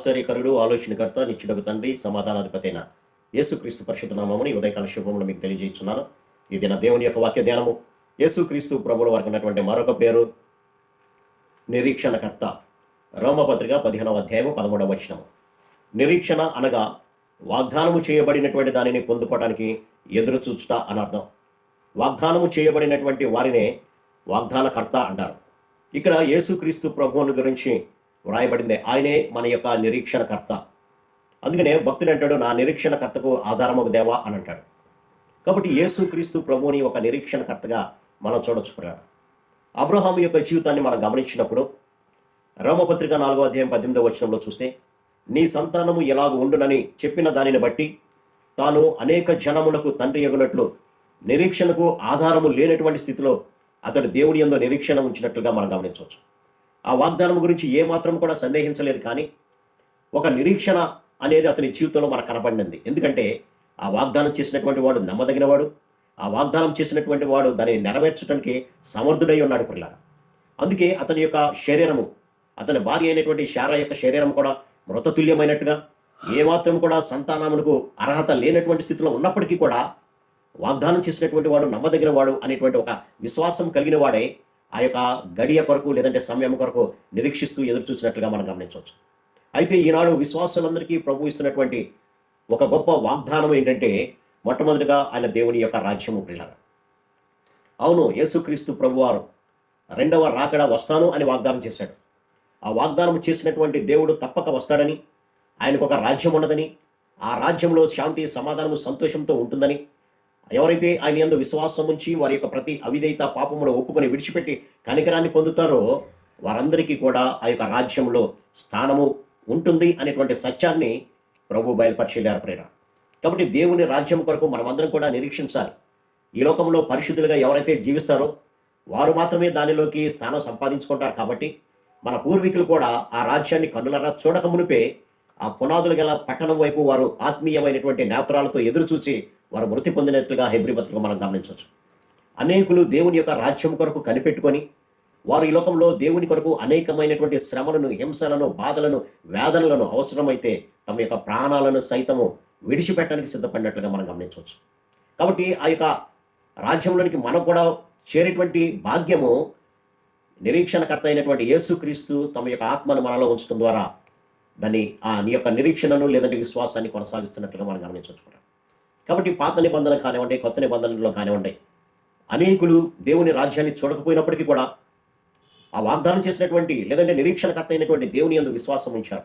ఆశ్చర్యకరుడు ఆలోచనకర్త నిత్యుడకు తండ్రి సమాధానాధిపతైన యేసుక్రీస్తు పరిషత్ నామముని ఉదయకాల శుభములు మీకు తెలియజేస్తున్నాను ఇది నా దేవుని యొక్క వాక్య ధ్యానము. యేసుక్రీస్తు ప్రభుల వారికి ఉన్నటువంటి మరొక పేరు నిరీక్షణకర్త. రోమపత్రిక పదిహేనవ అధ్యాయము పదమూడవ వచనము. నిరీక్షణ అనగా వాగ్దానము చేయబడినటువంటి దానిని పొందుకోవడానికి ఎదురు చూచుట అని అర్థం. వాగ్దానము చేయబడినటువంటి వారినే వాగ్దానకర్త అంటారు. ఇక్కడ యేసుక్రీస్తు ప్రభువుని గురించి వ్రాయబడింది. ఆయనే మన యొక్క నిరీక్షణకర్త. అందుకనే భక్తుడు అంటాడు నా నిరీక్షణకర్తకు ఆధారము దేవా అని అంటాడు. కాబట్టి యేసుక్రీస్తు ప్రభువుని ఒక నిరీక్షణకర్తగా మనం చూడొచ్చుకున్నాడు అబ్రహాం యొక్క జీవితాన్ని మనం గమనించినప్పుడు రోమపత్రిక నాలుగో అధ్యాయం పద్దెనిమిదో వచనంలో చూస్తే నీ సంతానము ఎలాగ ఉండునని చెప్పిన దానిని బట్టి తాను అనేక జనములకు తండ్రి ఎగునట్లు నిరీక్షణకు ఆధారము లేనటువంటి స్థితిలో అతడు దేవుని ఎందు నిరీక్షణ ఉంచినట్లుగా మనం గమనించవచ్చు. ఆ వాగ్దానం గురించి ఏమాత్రం కూడా సందేహించలేదు కానీ ఒక నిరీక్షణ అనేది అతని జీవితంలో మనకు కనపడింది ఎందుకంటే ఆ వాగ్దానం చేసినటువంటి వాడు నమ్మదగినవాడు ఆ వాగ్దానం చేసినటువంటి వాడు దాన్ని నెరవేర్చడానికి సమర్థుడై ఉన్నాడు పిల్లల. అందుకే అతని యొక్క శరీరము అతని భార్య అయినటువంటి శార యొక్క శరీరం కూడా మృతతుల్యమైనట్టుగా ఏమాత్రం కూడా సంతానమునకు అర్హత లేనటువంటి స్థితిలో ఉన్నప్పటికీ కూడా వాగ్దానం చేసినటువంటి వాడు నమ్మదగిన వాడు అనేటువంటి ఒక విశ్వాసం కలిగిన వాడే ఆ యొక్క గడియ కొరకు లేదంటే సమయం కొరకు నిరీక్షిస్తూ ఎదురు చూసినట్లుగా మనం గమనించవచ్చు. అయితే ఈనాడు విశ్వాసులందరికీ ప్రభు ఇస్తున్నటువంటి ఒక గొప్ప వాగ్దానం ఏంటంటే మొట్టమొదటిగా ఆయన దేవుని యొక్క రాజ్యము పిల్లలు అవును యేసుక్రీస్తు ప్రభువారు రెండవ రాకడ వస్తాను అని వాగ్దానం చేశాడు. ఆ వాగ్దానం చేసినటువంటి దేవుడు తప్పక వస్తాడని ఆయనకు ఒక రాజ్యం ఉన్నదని ఆ రాజ్యంలో శాంతి సమాధానము సంతోషంతో ఉంటుందని ఎవరైతే ఆయన ఎందు విశ్వాసం ఉంచి వారి యొక్క ప్రతి అవిధేయత పాపమును ఒప్పుకొని విడిచిపెట్టి కనికరాన్ని పొందుతారో వారందరికీ కూడా ఆ యొక్క రాజ్యంలో స్థానము ఉంటుంది అనేటువంటి సత్యాన్ని ప్రభు బయలుపరిచేలారు ప్రేర. కాబట్టి దేవుని రాజ్యం కొరకు మనమందరం కూడా నిరీక్షించాలి. ఈ లోకంలో పరిశుద్ధులుగా ఎవరైతే జీవిస్తారో వారు మాత్రమే దానిలోకి స్థానం సంపాదించుకుంటారు కాబట్టి మన పూర్వీకులు కూడా ఆ రాజ్యాన్ని కన్నులరా చూడక మునిపే ఆ పునాదులు గల పట్టణం వైపు వారు ఆత్మీయమైనటువంటి నేత్రాలతో ఎదురుచూచి వారు మృతి పొందినట్లుగా హెబ్రి పత్రిక మనం గమనించవచ్చు. అనేకులు దేవుని యొక్క రాజ్యం కొరకు కనిపెట్టుకొని వారు ఈ లోకంలో దేవుని కొరకు అనేకమైనటువంటి శ్రమలను హింసలను బాధలను వేదనలను అవసరమైతే తమ యొక్క ప్రాణాలను సైతము విడిచిపెట్టడానికి సిద్ధపడినట్లుగా మనం గమనించవచ్చు. కాబట్టి ఆ యొక్క రాజ్యంలోనికి మనం కూడా చేరేటువంటి భాగ్యము నిరీక్షణకర్త అయినటువంటి యేసుక్రీస్తు తమ యొక్క ఆత్మను మనలో ఉంచడం ద్వారా దాన్ని ఆ నీ యొక్క నిరీక్షణను లేదంటే విశ్వాసాన్ని కొనసాగిస్తున్నట్లుగా మనం గమనించవచ్చు కూడా. కాబట్టి పాత నిబంధన కానివ్వండి కొత్త నిబంధనలో కానివ్వండి అనేకులు దేవుని రాజ్యాన్ని చూడకపోయినప్పటికీ కూడా ఆ వాగ్దానం చేసినటువంటి లేదంటే నిరీక్షణకర్త అయినటువంటి దేవుని యందు విశ్వాసం ఉంచారు.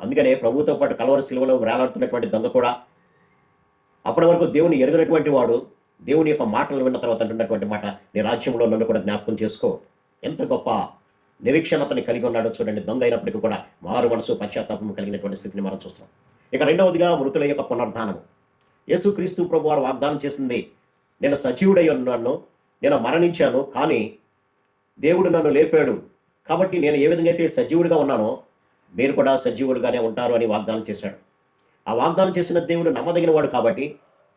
అందుకనే ప్రభుతో పాటు కలవర శిలువలో వేలాడుతున్నటువంటి దొంగ కూడా అప్పటి వరకు దేవుని ఎరగినటువంటి వాడు దేవుని యొక్క మాటలు విన్న తర్వాత అంటున్నటువంటి మాట నీ రాజ్యంలో నన్ను కూడా జ్ఞాపకం చేసుకో. ఎంత గొప్ప నిరీక్షణతని కలిగి ఉన్నాడో చూడండి. దొంగ అయినప్పటికీ కూడా మారు మనసు పశ్చాత్తాపం కలిగినటువంటి స్థితిని మనం చూస్తాం ఇక రెండవదిగా మృతుల యొక్క పునర్ధానము. యేసుక్రీస్తు ప్రభు వారు వాగ్దానం చేసింది నేను సజీవుడై ఉన్నాను నేను మరణించాను కానీ దేవుడు నన్ను లేపాడు. కాబట్టి నేను ఏ విధంగా అయితే సజీవుడిగా ఉన్నానో మీరు కూడా సజీవుడిగానే ఉంటారు అని వాగ్దానం చేశాడు. ఆ వాగ్దానం చేసిన దేవుడు నమ్మదగిన వాడు కాబట్టి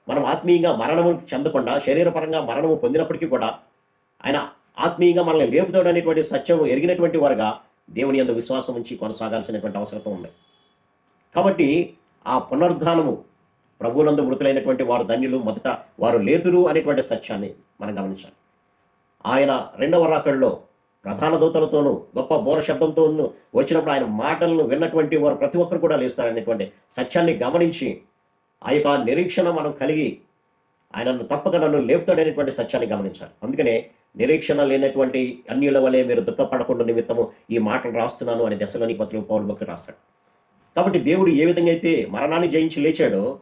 మనం ఆత్మీయంగా మరణము చెందకుండా శరీరపరంగా మరణము పొందినప్పటికీ కూడా ఆయన ఆత్మీయంగా మనల్ని లేపుతాడు అనేటువంటి సత్యం ఎరిగినటువంటి వారుగా దేవుని అందు విశ్వాసం ఉంచి కొనసాగాల్సినటువంటి అవసరం ఉంది. కాబట్టి ఆ పునరుద్ధానము ప్రభువులందు మృతులైనటువంటి వారు ధన్యులు. మొదట వారు లేదురు అనేటువంటి సత్యాన్ని మనం గమనించాలి. ఆయన రెండవ రాకడలో ప్రధాన దూతలతోనూ గొప్ప బోర శబ్దంతోనూ వచ్చినప్పుడు ఆయన మాటలను విన్నటువంటి వారు ప్రతి ఒక్కరు కూడా లేస్తారనేటువంటి సత్యాన్ని గమనించి ఆ యొక్క నిరీక్షణ మనం కలిగి ఆయనను తప్పక నన్ను లేపుతాడనేటువంటి సత్యాన్ని గమనించాలి. అందుకనే నిరీక్షణ లేనటువంటి అన్యుల వలె మీరు దుఃఖపడకుండా నిమిత్తము ఈ మాటలు రాస్తున్నాను అనే దశలోని పత్రిక పౌరు భక్తులు రాశాడు కాబట్టి దేవుడు ఏ విధంగా అయితే మరణాన్ని జయించి లేచాడో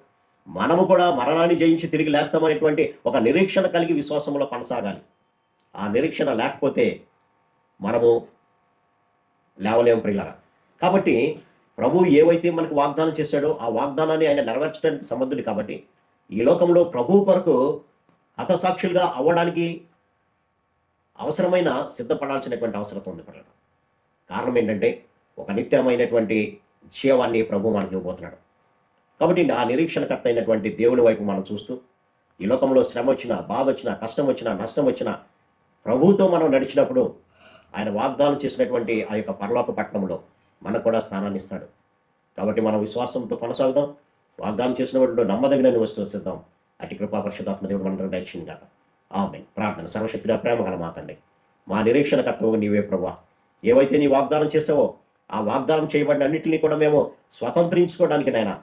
మనము కూడా మరణాన్ని జయించి తిరిగి లేస్తామనేటువంటి ఒక నిరీక్షణ కలిగి విశ్వాసంలో కొనసాగాలి. ఆ నిరీక్షణ లేకపోతే మనము లేవలేము ప్రియులరా. కాబట్టి ప్రభు ఏవైతే మనకు వాగ్దానం చేశాడో ఆ వాగ్దానాన్ని ఆయన నెరవేర్చడానికి సమర్థుడు కాబట్టి ఈ లోకంలో ప్రభు కొరకు హతసాక్షులుగా అవ్వడానికి అవసరమైన సిద్ధపడాల్సినటువంటి అవసరం ఉంది పిల్లలు కారణం ఏంటంటే ఒక నిత్యమైనటువంటి జీవాన్ని ప్రభు మనకి ఇవ్వబోతున్నాడు. కాబట్టి ఆ నిరీక్షణకర్త అయినటువంటి దేవుని వైపు మనం చూస్తూ ఈ లోకంలో శ్రమ వచ్చినా బాధ వచ్చినా కష్టం వచ్చినా నష్టం వచ్చినా ప్రభుతో మనం నడిచినప్పుడు ఆయన వాగ్దానం చేసినటువంటి ఆ యొక్క పరలోక పట్టణంలో మనకు కూడా స్థానాన్ని ఇస్తాడు. కాబట్టి మనం విశ్వాసంతో కొనసాగుదాం. వాగ్దానం చేసిన నమ్మదగిన విశ్వసిద్దాం. అటు కృపా పరిశుధాత్మ దేవుడు మనందరం దయచింది కాక ఆమె ప్రార్థన సర్వశక్తిగా ప్రేమ గల మాతండి మా నిరీక్షణకర్తవు నీవే ప్రభా ఏవైతే నీ వాగ్దానం చేసావో ఆ వాగ్దానం చేయబడిన అన్నింటినీ కూడా మేము స్వతంత్రించుకోవడానికి నైనా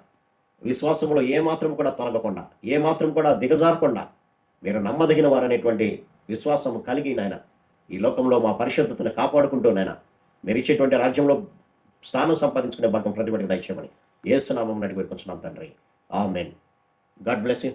విశ్వాసంలో ఏమాత్రం కూడా తొలగకుండా ఏమాత్రం కూడా దిగజారకుండా మీరు నమ్మదగిన వారనేటువంటి విశ్వాసం కలిగి నాయన. ఈ లోకంలో మా పరిశుద్ధతను కాపాడుకుంటూ నాయన మీరు ఇచ్చేటువంటి రాజ్యంలో స్థానం సంపాదించుకునే భాగం ప్రతిబడికి దయచేయమని ఏసునామం నడిపి కొంటున్నాం తండ్రి. ఆమెన్. God bless you.